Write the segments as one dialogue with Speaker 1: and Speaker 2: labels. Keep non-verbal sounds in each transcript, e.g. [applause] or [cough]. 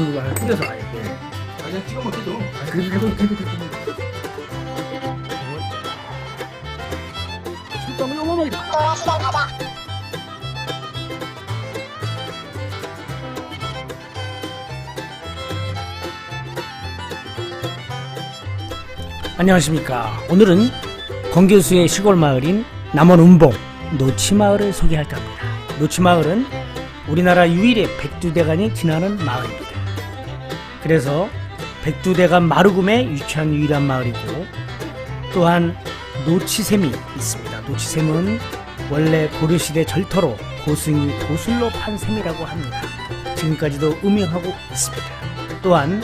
Speaker 1: 그리고 막 뿌려서 아예. 예.
Speaker 2: 아, 그냥 찍어 먹기도.
Speaker 1: 아, 그래도 해도 해도 해도. 술병을 어마어마하게 안녕하십니까. 오늘은 건교수의 시골 마을인 남원 운봉 노치마을을 소개할까 합니다. 노치마을은 우리나라 유일의 백두대간이 지나는 마을입니다. 그래서 백두대간 마루금에 위치한 유일한 마을이고 또한 노치샘이 있습니다. 노치샘은 원래 고려시대 절터로 고승이 도술로 판 샘이라고 합니다. 지금까지도 음영하고 있습니다. 또한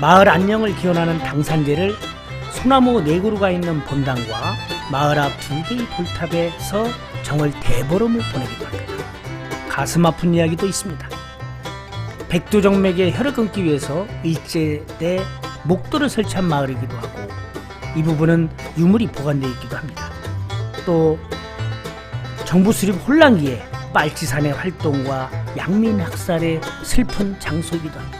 Speaker 1: 마을 안녕을 기원하는 당산제를 소나무 네 그루가 있는 본당과 마을 앞 두 개의 돌탑에서 정월 대보름을 보내기도 합니다. 가슴 아픈 이야기도 있습니다. 백두정맥의 혈을 끊기 위해서 일제때 목도를 설치한 마을이기도 하고 이 부분은 유물이 보관되어 있기도 합니다. 또 정부 수립 혼란기에 빨치산의 활동과 양민 학살의 슬픈 장소이기도 합니다.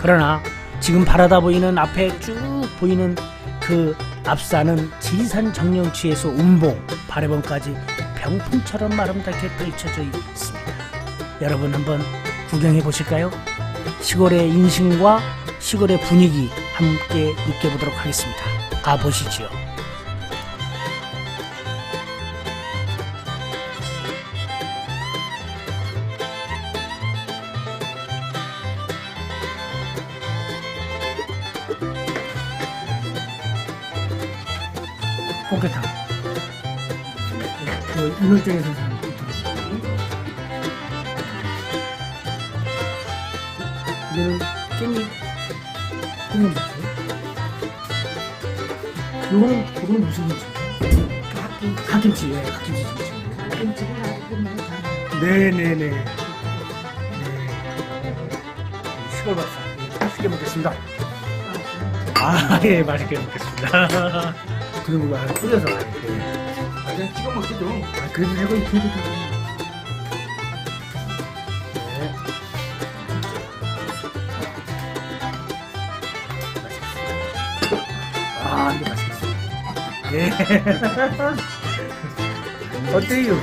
Speaker 1: 그러나 지금 바라다 보이는 앞에 쭉 보이는 그 앞산은 지리산 정령치에서 운봉, 바래봉까지 병풍처럼 아름답게 펼쳐져 있습니다. 여러분 한번 구경해 보실까요? 시골의 인심과 시골의 분위기 함께 느껴보도록 하겠습니다. 가보시지요. 꽃게탕. 그 인월정에서 이거는 깻잎 깻잎 같아요. 이거는 이거는 무슨 김치예요? 갓김치, 예, 갓김치 김치. 네네네. 네. 시골 밥상 예, 맛있게 먹겠습니다. 아, 예, 맛있게 먹겠습니다. 그리고 막 뿌려서 예.
Speaker 2: 아, 그냥 찍어 먹기도.
Speaker 1: 아, 그래도 해도 되고. 네. 예. [laughs] 어때요?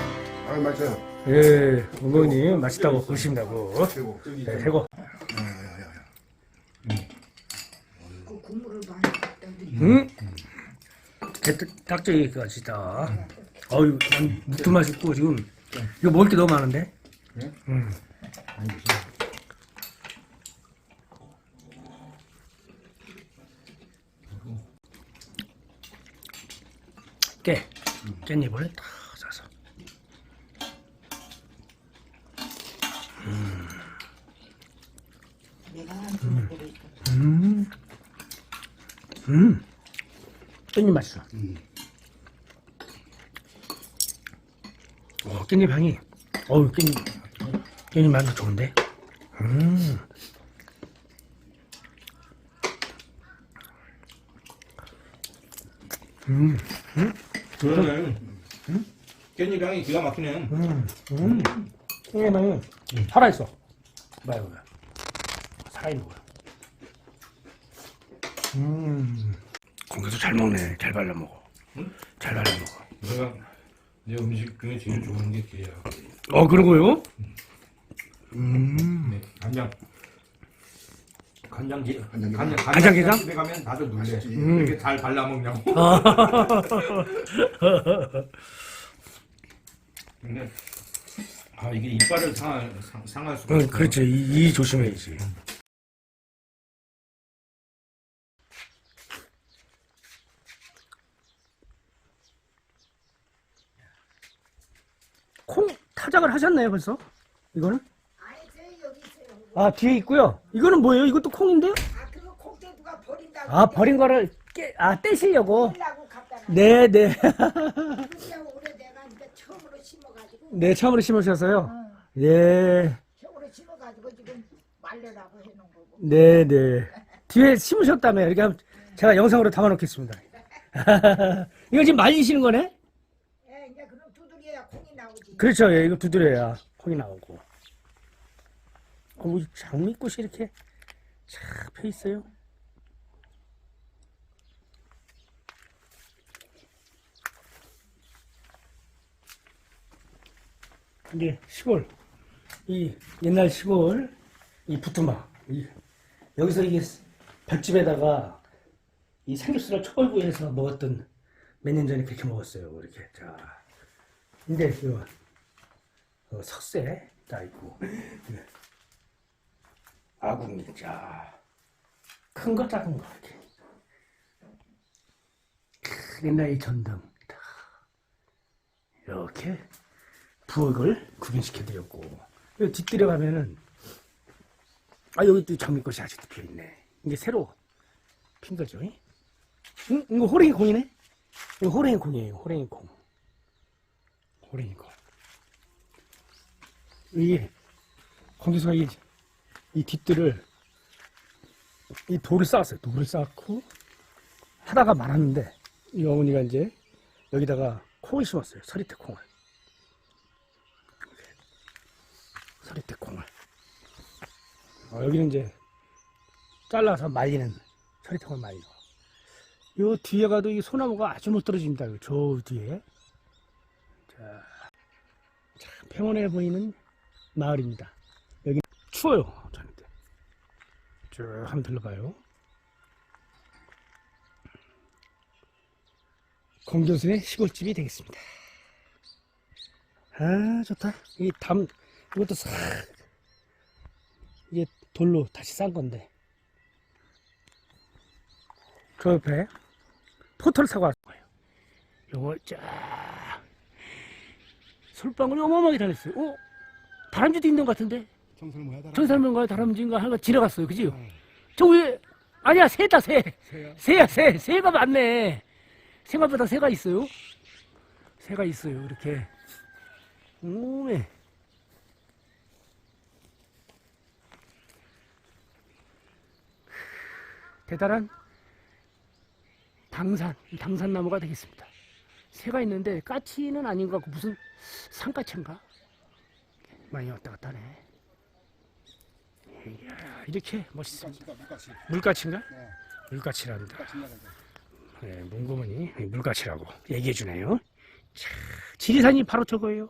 Speaker 2: 아, 맞아요.
Speaker 1: 예, 어머니 맛있다고 보신다고.
Speaker 2: 최고.
Speaker 1: 네, 최고.
Speaker 3: 그 국물을 많이 갖다 드리?
Speaker 1: 딱지기까지 다. 어유, 묵도 맛있고 지금 이거 먹을 게 너무 많은데. 응. 깨, 깻잎을 다 싸서.
Speaker 3: 거를
Speaker 1: 음, 음, 깻잎 맛있어. 어, 깻잎 향이, 어우, 깻잎, 깻잎 맛도 좋은데? 음, 음,
Speaker 2: 그러면 깻잎 향이 기가 막히네.
Speaker 1: 음, 음. 깻잎 향이 살아있어. 봐요, 봐요. 살아있는 거야. 음, 공기도 잘 먹네. 잘 발라 먹어. 잘 발라 먹어.
Speaker 2: 내가 내 음식 중에 제일 좋아하는 게 게야.
Speaker 1: 어, 그런 거요? 음.
Speaker 2: 네, 간장. 간장게 간장 간장
Speaker 1: 간장게장?
Speaker 2: 집에 가면 다들 놀래.
Speaker 1: 음.
Speaker 2: 이렇게 잘 발라 먹냐고. [laughs] 근데 아 이게 이빨을 상할 상, 상할 수가
Speaker 1: 응. 그렇지. 이, 이 조심해야지. 콩 타작을 하셨나요, 벌써? 이거는?
Speaker 3: 아,
Speaker 1: 뒤에 있고요. 이거는 뭐예요? 이것도 콩인데요?
Speaker 3: 아 그거 콩대 누가 버린다고
Speaker 1: 아, 버린 거를 깨, 아, 떼시려고?
Speaker 3: 버리려고 갖다 놔
Speaker 1: 네, 네.
Speaker 3: 올해 내가 이제 처음으로 심어가지고
Speaker 1: 네, 처음으로 심으셨어요? 예.
Speaker 3: 처음으로 심어가지고 지금 말려라고 해놓은 거고
Speaker 1: 네, 네. 뒤에 심으셨다며. 이렇게 하면 제가 영상으로 담아놓겠습니다. [laughs] 이거 지금 말리시는 거네?
Speaker 3: 예 이제 그럼 두드려야 콩이 나오지
Speaker 1: 그렇죠. 예, 이거 두드려야 콩이 나오고. 어, 이 장미꽃이 이렇게 쫙 펴 있어요. 이게 시골 이 옛날 시골 이 부뚜막 이 여기서 이게 볏집에다가 이 삼겹살을 초벌구이해서 먹었던 몇 년 전에 그렇게 먹었어요 이렇게 자 근데 이거 어, 석쇠 다 있고 아궁이 자 큰 거 작은 거 이렇게 크, 옛날 이 전등. 다. 이렇게 부엌을 구경시켜 드렸고. 뒤뜰에 가면은 아 여기 또 장미꽃이 아직도 피어 있네. 이게 새로 핀 거죠 응? 이거 호랭이 콩이네? 이거 호랭이 콩이에요 호랭이 콩 호랭이 콩 이게 거기서 이, 이 뒷뜰을 이 돌을 쌓았어요. 돌을 쌓고 하다가 말았는데 이 어머니가 이제 여기다가 콩을 심었어요. 서리태 콩을. 서리태 콩을. 어, 여기는 이제 잘라서 말리는 서리태 콩을 말려 요 뒤에 가도 이 소나무가 아주 못 떨어집니다. 요저 뒤에. 자, 참 평온해 보이는 마을입니다 추워요. 저는데 쭉 한번 들러봐요. 공교수의 시골집이 되겠습니다. 아 좋다. 이 담 이것도 싹. 이게 돌로 다시 싼 건데. 그 옆에 포털 사고 거예요. 요거 쫙. 솔방울이 어마어마하게 달렸어요. 어? 다람쥐도 있는 것 같은데 전설명과 다람쥐인가 하나가 지나갔어요. 그지요? 저 위에 아니야 새다 새.
Speaker 4: 새야?
Speaker 1: 새야 새. 새가 많네. 생각보다 새가 있어요? 새가 있어요 이렇게. 오메 대단한 당산 당산나무가 되겠습니다. 새가 있는데 까치는 아닌 것 같고 무슨 산까치인가? 많이 왔다 갔다 하네 이야, 이렇게 멋있습니다
Speaker 4: 물가치다 물가치
Speaker 1: 물까치인가?
Speaker 4: 네
Speaker 1: 물까치랍니다
Speaker 4: 물가치 나간다
Speaker 1: 네, 문고문이 물가치라고 얘기해 주네요. 자, 지리산이 바로 저거예요.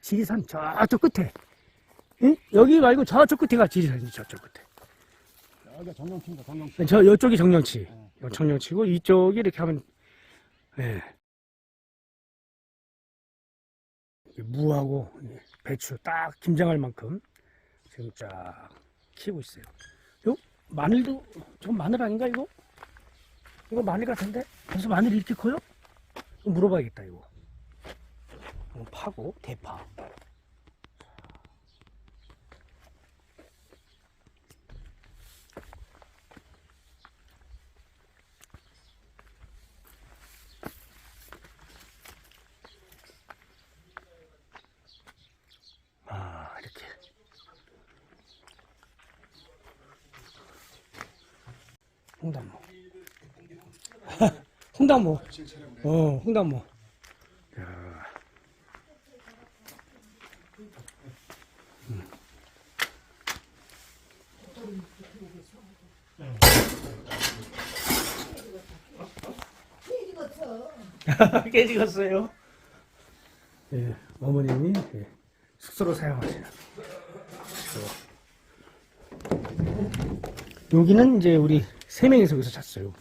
Speaker 1: 지리산 저쪽 끝에. 응? 여기 말고 저쪽 끝에가 지리산이 저쪽 끝에.
Speaker 4: 여기가 정령치입니다 정령치
Speaker 1: 저 이쪽이 정령치. 요 정령치고 이쪽이 이렇게 하면 예. 이 무하고 이 배추 딱 김장할 만큼 지금 쫙 키우고 있어요. 요 마늘도 저건 마늘 아닌가 이거? 이거 마늘 같은데? 벌써 마늘이 이렇게 커요? 물어봐야겠다. 이거 파고 대파. 홍당무. [laughs] 홍당무. 어, 홍당무. 야. 음. [laughs] 깨지겠어요. 예, 어머님이 예, 숙소로 사용하시는. 숙소. 여기는 이제 우리 세 명이서 여기서 잤어요.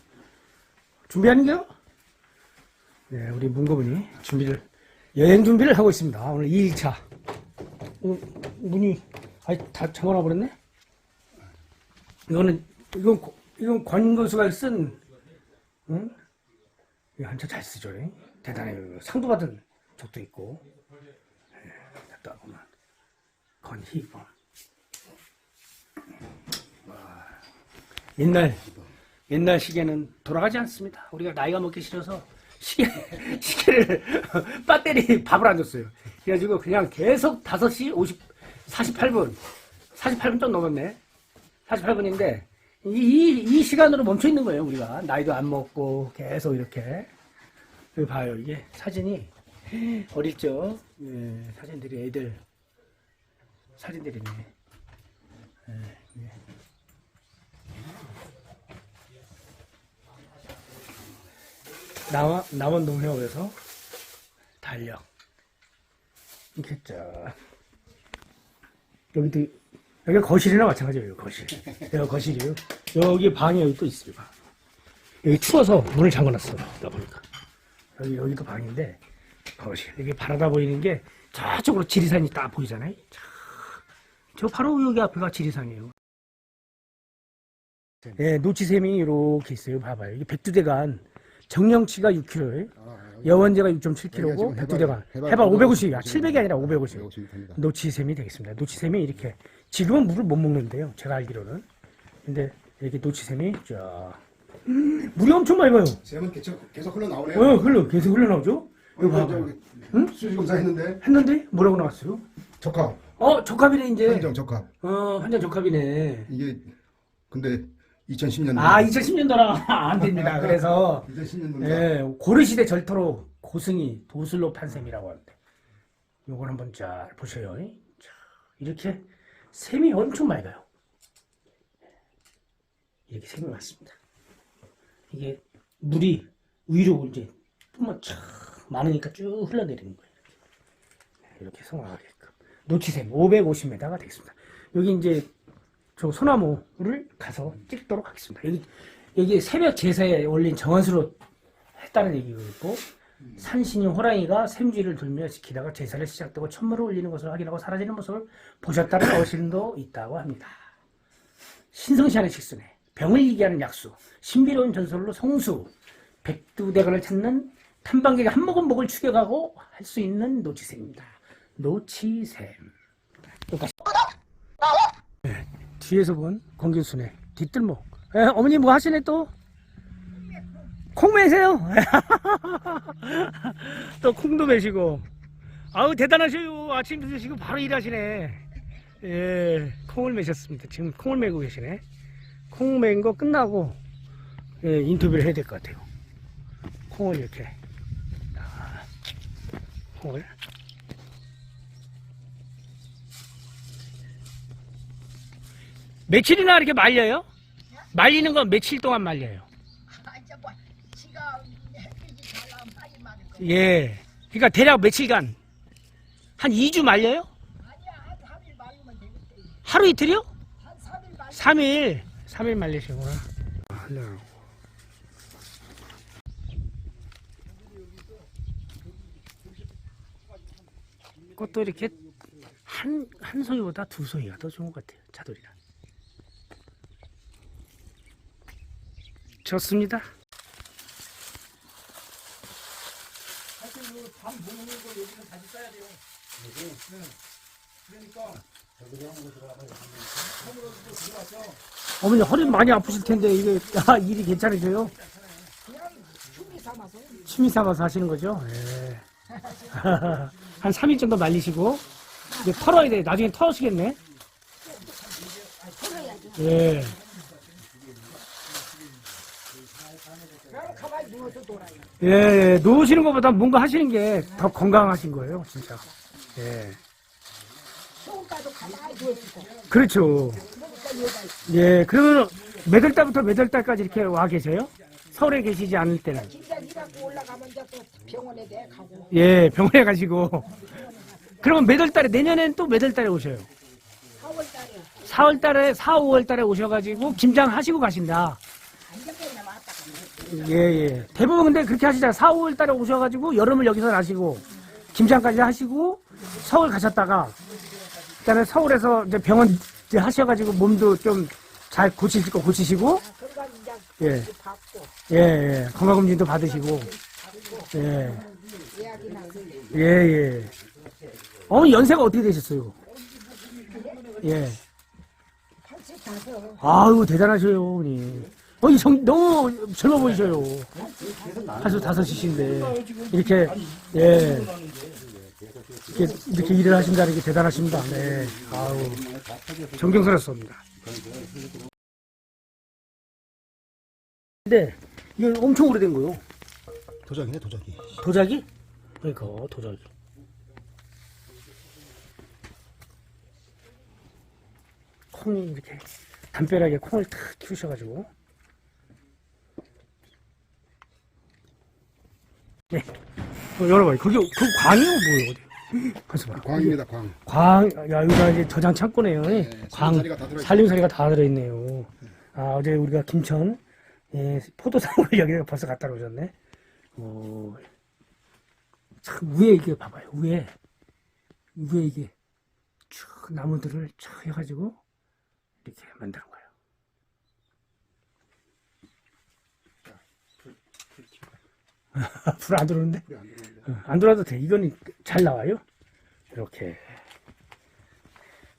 Speaker 1: 준비하는 겨? 네, 우리 문고분이 준비를, 여행 준비를 하고 있습니다. 오늘 2일차. 어, 문이, 아이, 다 잠궈놔 버렸네? 이거는, 이건, 고- 이건 권거수가 쓴, 응? 이거 한참 잘 쓰죠. 이? 대단해요. 상도 받은 적도 있고. 예, 갔다 보면. 건희범. 와, 옛날, 옛날 시계는 돌아가지 않습니다. 우리가 나이가 먹기 싫어서 시계, [laughs] 시계를, [laughs] 배터리 밥을 안 줬어요. 그래가지고 그냥 계속 5시 50, 48분, 48분 좀 넘었네. 48분인데, 이, 이, 이 시간으로 멈춰 있는 거예요, 우리가. 나이도 안 먹고 계속 이렇게. 여기 봐요, 이게 사진이 어릴 적 예, 사진들이 애들 사진들이네. 예, 예. 남원, 남원 농협에서 달력. 이렇게 쫙. 여기도, 여기 거실이나 마찬가지예요, 거실. 여기 거실이에요. 여기 방이 여기 또 있어요, 방. 여기 추워서 문을 잠궈놨어, 나 보니까. 여기, 여기도 방인데, 거실. 여기 바라다 보이는 게 저쪽으로 지리산이 딱 보이잖아요. 저, 저 바로 여기 앞에가 지리산이에요. 예, 노치샘이 이렇게 있어요. 봐봐요. 이게 백두대간 정령치가 6km, 여원제가 6.7km고 백두대간 해발 550이야. 700이 아니라 550.
Speaker 4: 550 됩니다.
Speaker 1: 노치샘이 되겠습니다. 노치샘이 이렇게 지금은 물을 못 먹는데요. 제가 알기로는. 근데 이렇게 노치샘이 쫙 음, 물이 엄청 맑아요.
Speaker 4: 샘은 계속, 계속 흘러나오네요.
Speaker 1: 어, 흘러 계속 흘러나오죠. 이거 봐봐.
Speaker 4: 저기
Speaker 1: 응?
Speaker 4: 수지 검사 했는데
Speaker 1: 했는데 뭐라고 나왔어요?
Speaker 4: 적합,
Speaker 1: 어, 적합이네 이제.
Speaker 4: 한정 적합.
Speaker 1: 어, 한장 적합이네.
Speaker 4: 이게 근데 2010년
Speaker 1: 아, 2010년도라 [laughs] 안 됩니다. 그래서 [laughs]
Speaker 4: 2010년도니까
Speaker 1: 예, 고려시대 절토로 고승이 도슬로 판셈이라고 하는데 요걸 한번 잘 보셔요. 자, 이렇게 샘이 엄청 맑아요. 이렇게 샘이 많습니다. 이게 물이 위로 이제 뿜어 촥 많으니까 쭉 흘러내리는 거예요. 이렇게 성황하게끔 노치샘 550m가 되겠습니다. 여기 이제 저 소나무를 가서 찍도록 하겠습니다. 여기 여기 새벽 제사에 올린 정원수로 했다는 얘기가 있고 산신인 호랑이가 샘쥐를 돌며 지키다가 제사를 시작되고 천물을 올리는 것을 확인하고 사라지는 모습을 보셨다는 어신도 있다고 합니다. 신성시하는 식순에 병을 이기하는 약수, 신비로운 전설로 성수, 백두대간을 찾는 탐방객의 한 모금 목을 추격하고 할 수 있는 노치샘입니다. 노치샘. 여기까지. 네, 뒤에서 본 권교순의 뒷뜰목. 에, 어머니 뭐 하시네 또? 콩 매세요? [laughs] 또 콩도 매시고. 아우 대단하셔요. 아침 드시고 바로 일하시네. 예, 콩을 매셨습니다. 지금 콩을 매고 계시네. 콩 맨 거 끝나고 예, 인터뷰를 해야 될 것 같아요. 콩을 이렇게 아, 콩을 며칠이나 이렇게 말려요? 말리는 건 며칠 동안 말려요? 예. 그러니까 대략 며칠간 한 2주 말려요?
Speaker 3: 아니야, 한 3일 말리면 되겠대.
Speaker 1: 하루 이틀이요?
Speaker 3: 한 3일 말리면
Speaker 1: 3일. 3일 말리시구나. 꽃도 이렇게 한, 한 송이보다 두 송이가 더 좋은 것 같아요. 차돌이라. 좋습니다. 어머니 허리 많이 아프실 텐데 이게 아, 일이 괜찮으세요?
Speaker 3: 춤이 삼아서
Speaker 1: 취미 삼아서 하시는 거죠? 예. [laughs] 한 3일 정도 말리시고 이제 털어야 돼. 나중에 털으시겠네. 예.
Speaker 3: 그럼 가만
Speaker 1: 예, 예. 놓으시는 것보다 뭔가 하시는 게 더 건강하신 거예요, 진짜. 예. 그렇죠. 예. 그러면 몇월 달부터 몇월 달까지 이렇게 와 계세요? 서울에 계시지 않을 때는. 예, 병원에 가시고. 그러면 몇월 달에, 내년엔 또 몇월 달에 오셔요?
Speaker 3: 4월 달에
Speaker 1: 4월 달에, 4, 5월 달에 오셔가지고 김장 하시고 가신다. 예, 예. 대부분 근데 그렇게 하시잖아요. 4, 5월 달에 오셔가지고 여름을 여기서 나시고 김장까지 하시고 서울 가셨다가 그다음에 서울에서 이제 병원 이제 하셔가지고 몸도 좀 잘 고치실 거 고치시고
Speaker 3: 이제
Speaker 1: 예, 예, 예. 건강검진도 받으시고 예,
Speaker 3: 예약이 나서
Speaker 1: 예, 예. 어머니 연세가 어떻게 되셨어요? 예.
Speaker 3: 85.
Speaker 1: 아유 대단하셔요, 어머니. 어이 정, 너무 젊어 보이셔요. 한수 다섯이신데 이렇게 예 이렇게 이렇게 일을 하신다는 게 대단하십니다. 네, 아우 존경스럽습니다. 근데 이게 엄청 오래된 거요.
Speaker 4: 도자기네 도자기.
Speaker 1: 도자기? 그러니까 도자기. 콩이 이렇게 담벼락에 콩을 탁 키우셔가지고 네. 어, 열어봐요. 그게, 그 광이요? 뭐예요? 어디? 가서 봐.
Speaker 4: 광입니다, 광.
Speaker 1: 광, 야, 여기가 이제 저장 창고네요. 광,
Speaker 4: 살림살이가 다 들어있어요.
Speaker 1: 살림살이가 다 들어있네요. 아, 어제 우리가 김천, 예, 포도상을 [laughs] 여기가 벌써 갖다 놓으셨네. 오, 참, 위에 이게 봐봐요. 위에, 위에 이게 쭉 나무들을 쭉 해가지고 이렇게 만드는 거예요. [laughs] 불 안 들어오는데?
Speaker 4: 불이 안 들어오는데.
Speaker 1: 어, 안 들어와도 돼. 이건 잘 나와요. 이렇게.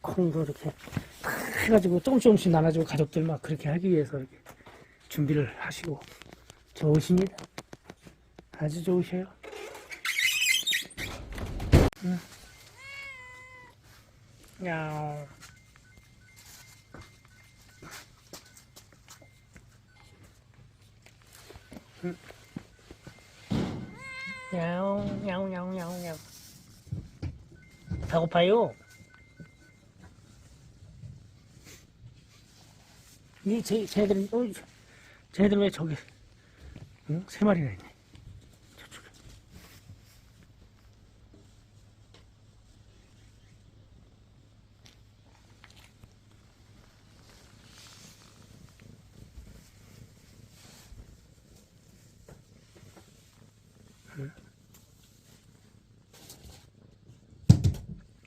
Speaker 1: 콩도 이렇게 탁 해가지고 조금 조금씩 나눠주고 가족들 막 그렇게 하기 위해서 이렇게 준비를 하시고 좋으십니다. 아주 좋으셔요. 응. 야옹. 응. 야옹, 야옹, 야옹, 야옹, 야옹. 배고파요? 이, 쟤, 쟤들은, 어, 쟤들 왜 저기, 응? 세 마리나 있네. 저쪽에.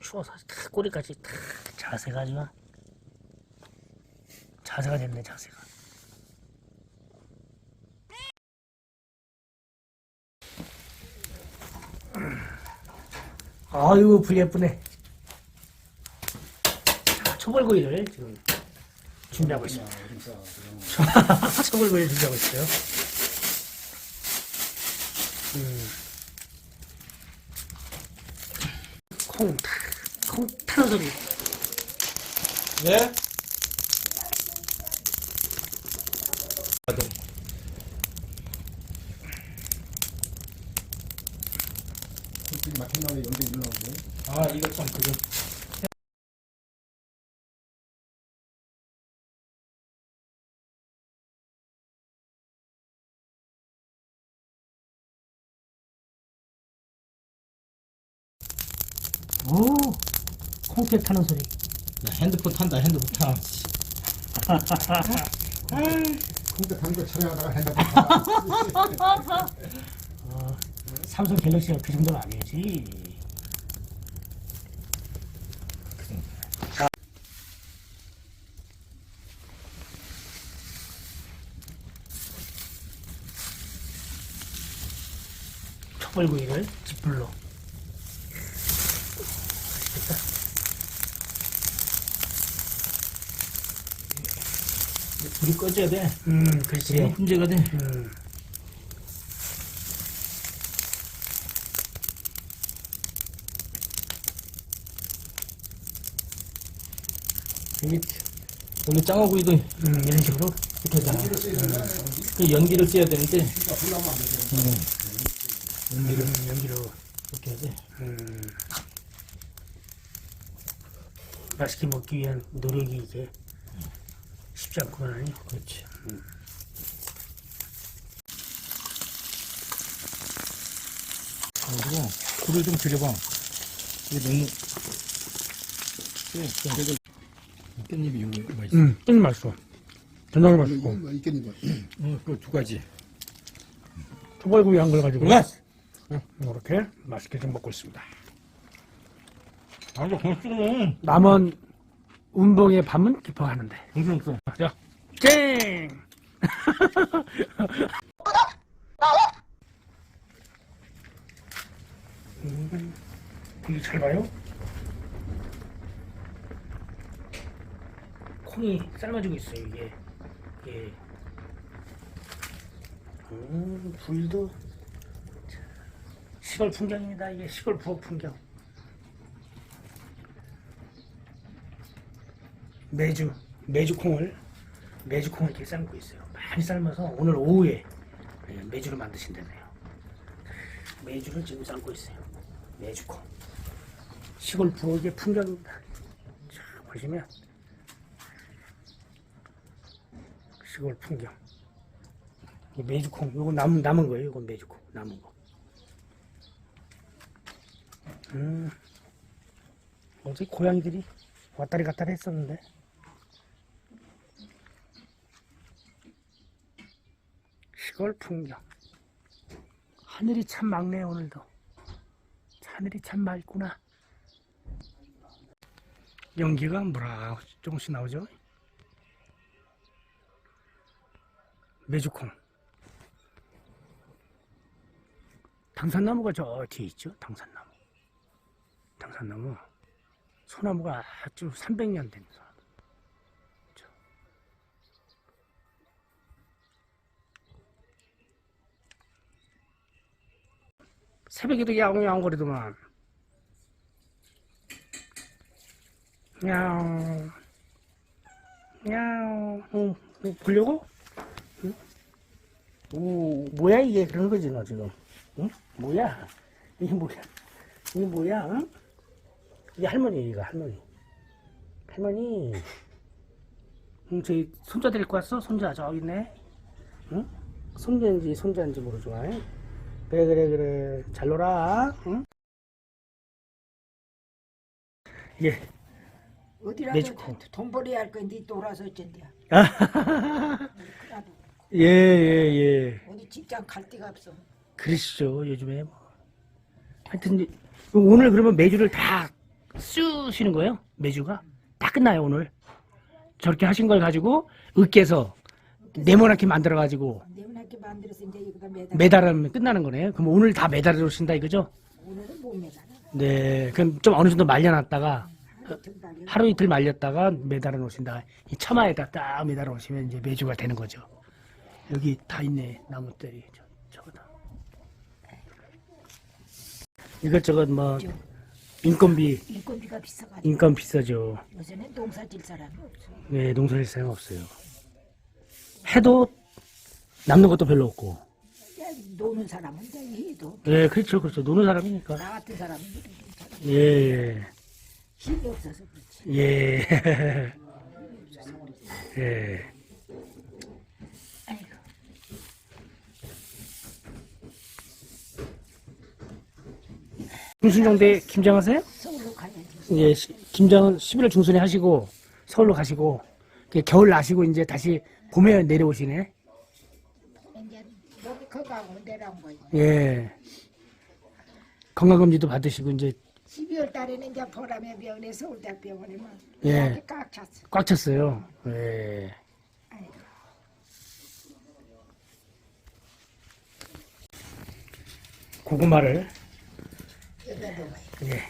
Speaker 1: 추워서 탁 꼬리까지 탁 자세가 아주 자세가 됐네 자세가. 아유 불 예쁘네. 자, 초벌구이를 지금 준비하고 있습니다 [laughs] 초벌구이를 준비하고 있어요. 음. 콩, 타는 소리.
Speaker 2: 네?
Speaker 4: 솔직히 막힌 다음에 연기 일어나고.
Speaker 2: 아 이거 참 그거
Speaker 1: 오, 콩태 타는 소리.
Speaker 2: 나 핸드폰 탄다 핸드폰 타
Speaker 4: 콩대 단거 촬영하다가 핸드폰.
Speaker 1: 어, 삼성 갤럭시가 그 정도는 아니지. 초벌구이를 집불로. 맛있겠다.
Speaker 2: 불이 꺼져야 돼.
Speaker 1: 음, 그렇지.
Speaker 2: 이거 문제가 돼.
Speaker 1: 음.
Speaker 2: 이게 원래 짱어구이도
Speaker 1: 음, 이런 식으로
Speaker 2: 이렇게 다그 연기를 써야 되는데.
Speaker 1: 연기를, 연기로
Speaker 2: 이렇게 해야 돼.
Speaker 1: 음, 맛있게 먹기 위한 노력이 이게 쉽지 않구만하니.
Speaker 2: 그렇지 그리고 불을 좀 줄여봐 이게 너무 네, 깻잎이 이거 맛있어
Speaker 1: 음, 좀 맛있어. 된장이 맛있고.
Speaker 4: 이거 있겠니?
Speaker 2: 어, 그두 가지
Speaker 1: 초벌구이 한걸 가지고
Speaker 2: 그래
Speaker 1: 이렇게 맛있게 좀 먹고 있습니다.
Speaker 2: 아주
Speaker 1: 남은 운봉의 밤은 깊어가는데.
Speaker 2: 고맙어
Speaker 1: 자, 쨍! [laughs] 음, 되게 잘 봐요? 콩이 삶아지고 있어요, 이게. 이게. 음, 불도. 시골 풍경입니다, 이게 시골 부엌 풍경. 매주, 매주 콩을, 매주 콩을 이렇게 삶고 있어요. 많이 삶아서 오늘 오후에 예, 매주를 만드신다네요. 매주를 지금 삶고 있어요. 매주 콩. 시골 부엌의 풍경입니다. 자, 보시면 시골 풍경. 이 매주콩, 요거 남은 남은 거예요. 이건 매주콩 남은 거. 음, 어제 고양이들이 왔다리 갔다리 했었는데. 시골 풍경. 하늘이 참 맑네, 오늘도. 하늘이 참 맑구나. 연기가 뭐라 조금씩 나오죠? 메주콩. 당산나무가 저 뒤에 있죠? 당산나무. 당산나무. 소나무가 아주 300년 된 소 새벽에도 야옹야옹 거리더만. 야옹. 야옹. 응, 뭐 보려고? 응? 오, 뭐야 이게 그런 거지 너 지금. 응? 뭐야? [laughs] 이게 뭐야? 이게 뭐야? 응? 이게 할머니 이거 할머니. 할머니. 응, 저기 손자 데리고 왔어? 손자 저기 있네. 응? 손자인지 손자인지 모르지만. 그래 그래 그래 잘 놀아. 응? 예.
Speaker 3: 어디라도. 돈벌이 할 건데 돌아서 어쩐대야. 그래도 [laughs]
Speaker 1: 예, 예, 예.
Speaker 3: 어디 직장 갈 데가 없어.
Speaker 1: 그러시죠, 요즘에. 뭐. 하여튼, 오늘 그러면 매주를 다 쓰시는 거예요? 매주가? 다 끝나요, 오늘. 저렇게 하신 걸 가지고, 으깨서, 네모나게 만들어가지고,
Speaker 3: 네모나게 만들어서 이제 여기다 매달.
Speaker 1: 매달하면 끝나는 거네요. 그럼 오늘 다 매달아 놓으신다 이거죠?
Speaker 3: 오늘은 못 매달아.
Speaker 1: 네. 그럼 좀 어느 정도 말려놨다가,
Speaker 3: 하루
Speaker 1: 이틀 말렸다가 매달아 놓으신다. 이 처마에다 딱 매달아 놓으시면 이제 매주가 되는 거죠. 여기 다 있네, 나무들이. 저, 저거다. 이것저것 뭐, 인건비,
Speaker 3: 인건비가 비싸가지고
Speaker 1: 인건 비싸죠.
Speaker 3: 요새는 농사 질 사람이 없어.
Speaker 1: 네, 농사일 생각 없어요. 해도 남는 것도 별로 없고.
Speaker 3: 야, 노는 사람은 이제 해도
Speaker 1: 예, 그렇죠, 그렇죠. 노는 사람이니까.
Speaker 3: 나 같은 사람은 괜찮아.
Speaker 1: 예,
Speaker 3: 힘이 없어서 그렇지.
Speaker 1: 예. [laughs] 예.
Speaker 3: 아이고.
Speaker 1: 중순정대 김장하세요?
Speaker 3: 서울로 가야지.
Speaker 1: 예, 시- 김장은 11월 중순에 하시고 서울로 가시고 이렇게 겨울 나시고 이제 다시 봄에 내려오시네.
Speaker 3: 이제 거지.
Speaker 1: 예. 건강검진도 받으시고 이제
Speaker 3: 12월 달에는 이제 보람의 병원에 서울대병원에만
Speaker 1: 예.
Speaker 3: 이렇게 꽉 찼어.
Speaker 1: 꽉 찼어요. 예.
Speaker 3: 아이고.
Speaker 1: 고구마를 예.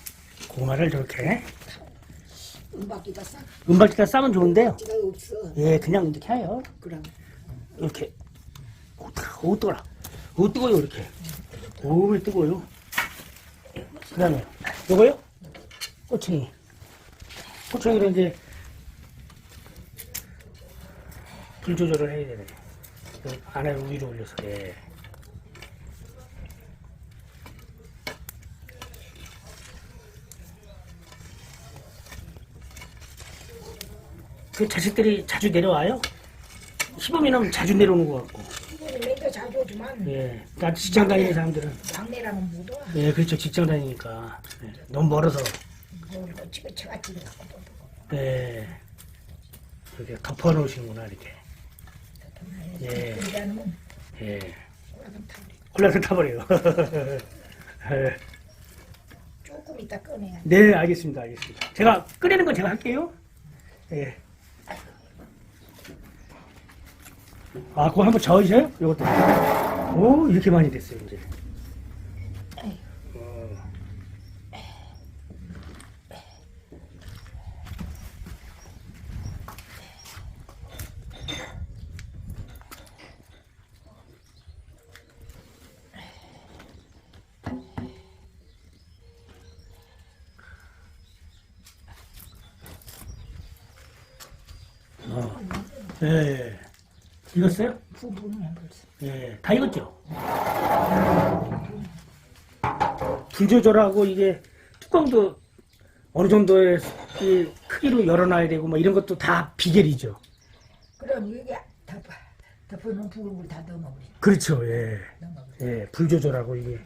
Speaker 1: 고구마를 저렇게
Speaker 3: 은박기가 싹
Speaker 1: 은박지가 싸면 좋은데요.
Speaker 3: 지가 없어.
Speaker 1: 예, 그냥 이렇게 해요.
Speaker 3: 그럼
Speaker 1: 이렇게. 오, 뜨거, 오, 뜨거라. 오, 뜨거요, 이렇게. 오, 뜨거요. 그 다음에, 요거요? 꼬챙이. 꼬챙이를 이제, 불 조절을 해야 되네. 그 안에 위로 올려서, 예. 그 자식들이 자주 내려와요? 시범이면 자주 내려오는 것 같고.
Speaker 3: 매겨 자주 오지만
Speaker 1: 예. 나 직장 다니는 사람들은.
Speaker 3: 막내랑은 못 와.
Speaker 1: 예, 그렇죠. 직장 다니니까. 예, 너무 멀어서.
Speaker 3: 뭘 지금 제가 집에 갖고 또
Speaker 1: 예. 이렇게 덮어 놓으시는구나, 이렇게. 예.
Speaker 3: 그러다는
Speaker 1: 예.
Speaker 3: 다
Speaker 1: 콜라를 타버려요. [laughs] 예.
Speaker 3: 조금 이따 꺼내야 돼.
Speaker 1: 네, 알겠습니다. 알겠습니다. 제가 끓이는 건 제가 할게요. 예. 아, 그거 한번 저으셔요? 요것도. 오, 이렇게 많이 됐어요, 이제. 어. 어. 익었어요? 예, 다 익었죠? 불 조절하고 이게 뚜껑도 어느 정도의 이 크기로 열어놔야 되고 뭐 이런 것도 다 비결이죠.
Speaker 3: 그럼 이게 덮어 덮어놓은 부글물 다 넣어버리.
Speaker 1: 그렇죠, 예. 예, 불 조절하고 이게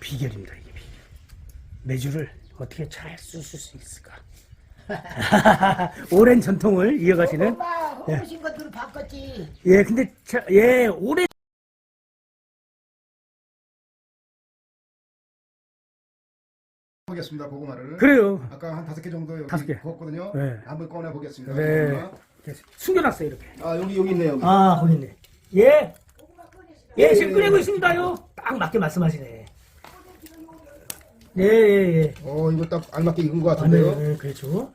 Speaker 1: 비결입니다, 이게 비결. 매주를 어떻게 잘쓸수 있을까? [laughs] 오랜 전통을 이어가시는
Speaker 3: 엄마 어르신 것들을 바꿨지.
Speaker 1: 예 근데 자, 예 오래
Speaker 4: 보겠습니다. 고구마를.
Speaker 1: 그래요.
Speaker 4: 아까 한 다섯 개 정도 여기
Speaker 1: 다섯 개.
Speaker 4: 구웠거든요.
Speaker 1: 네.
Speaker 4: 한번 꺼내 보겠습니다.
Speaker 1: 네. 숨겨놨어요 이렇게.
Speaker 4: 아 여기 여기 있네요. 여기.
Speaker 1: 아 거기 있네. 예. 예 지금 끓이고 있습니다요. 딱 맞게 말씀하시네. 예 예 예.
Speaker 4: 어 이거 딱 알맞게 익은 것
Speaker 1: 아, 네,
Speaker 4: 같은데요.
Speaker 1: 네, 그렇죠.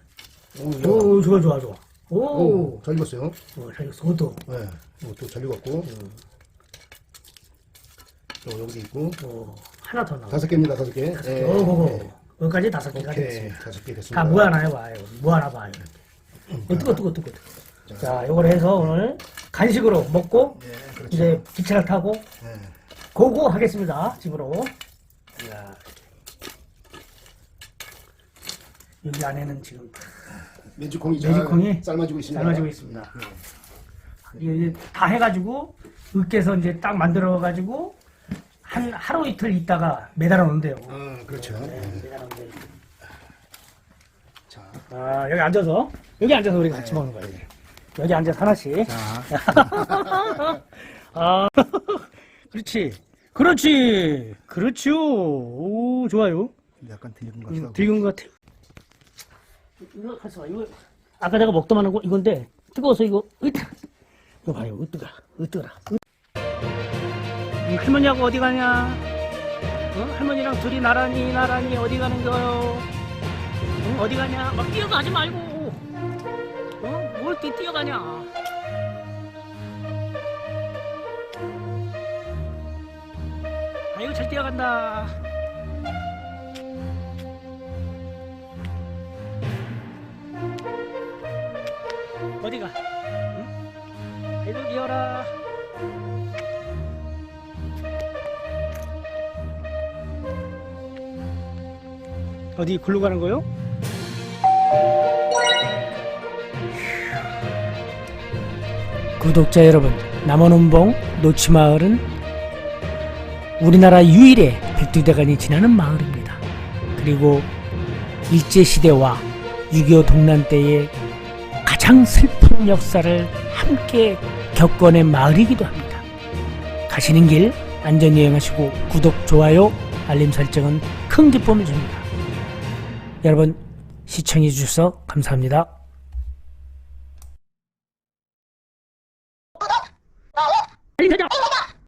Speaker 4: 오,
Speaker 1: 오, 좋아, 좋아, 좋아. 오,
Speaker 4: 오, 잘 익었어요.
Speaker 1: 어, 잘 소도.
Speaker 4: 네. 또잘 익었고. 또 여기 있고.
Speaker 1: 어, 하나 더 나와.
Speaker 4: 다섯 개입니다. 다섯 개. 네.
Speaker 1: 오, 오,
Speaker 4: 네.
Speaker 1: 오. 여기까지 다섯 개가
Speaker 4: 오케이.
Speaker 1: 됐습니다.
Speaker 4: 다섯 개 됐습니다.
Speaker 1: 다 모아놔요, 봐요. 모아놔 봐요. 어, 뜨거, 뜨거, 뜨거, 뜨거. 자, 요걸 해서 오늘 간식으로 먹고
Speaker 4: 네, 그렇죠.
Speaker 1: 이제 기차를 타고
Speaker 4: 네.
Speaker 1: 고고 하겠습니다. 집으로. 이야. 여기 안에는 지금
Speaker 4: 메주콩이 잘
Speaker 1: 메주콩이
Speaker 4: 삶아지고 있습니다.
Speaker 1: 삶아지고 있습니다. 이게 다 해가지고 으깨서 이제 딱 만들어가지고 한 하루 이틀 있다가 매달아 놓는데요.
Speaker 4: 아, 그렇죠.
Speaker 1: 네,
Speaker 4: 네.
Speaker 1: 매달아 놓는데.
Speaker 4: 자,
Speaker 1: 아 여기 앉아서 여기 앉아서 우리 같이 먹는 거예요. 여기 앉아서 하나씩.
Speaker 4: 자, [laughs]
Speaker 1: 아 [laughs] 그렇지, 그렇지, 그렇죠. 오 좋아요.
Speaker 4: 약간 들린 것 같기도 하고.
Speaker 1: 되게 것 같아. 이거 가서 봐. 이거 아까 내가 먹다 만 한 거 이건데 뜨거워서 이거 으뜨. 이거 봐요. 으뜨가 으뜨라. 음, 할머니하고 어디 가냐? 어? 할머니랑 둘이 나란히 나란히 어디 가는 거요? 응? 어디 가냐? 막 뛰어가지 말고. 어? 뭘 이렇게 뛰어가냐? 아이고 잘 뛰어간다. 어디가? 응? 아이고 귀여라. 어디 굴러 가는 거요? 구독자 여러분, 남원운봉 노치마을은 우리나라 유일의 백두대간이 지나는 마을입니다. 그리고 일제시대와 6.25 동란 때의 가장 슬픈 역사를 함께 겪어낸 마을이기도 합니다. 가시는 길 안전히 여행하시고 구독, 좋아요, 알림 설정은 큰 기쁨을 줍니다. 여러분 시청해 주셔서 감사합니다.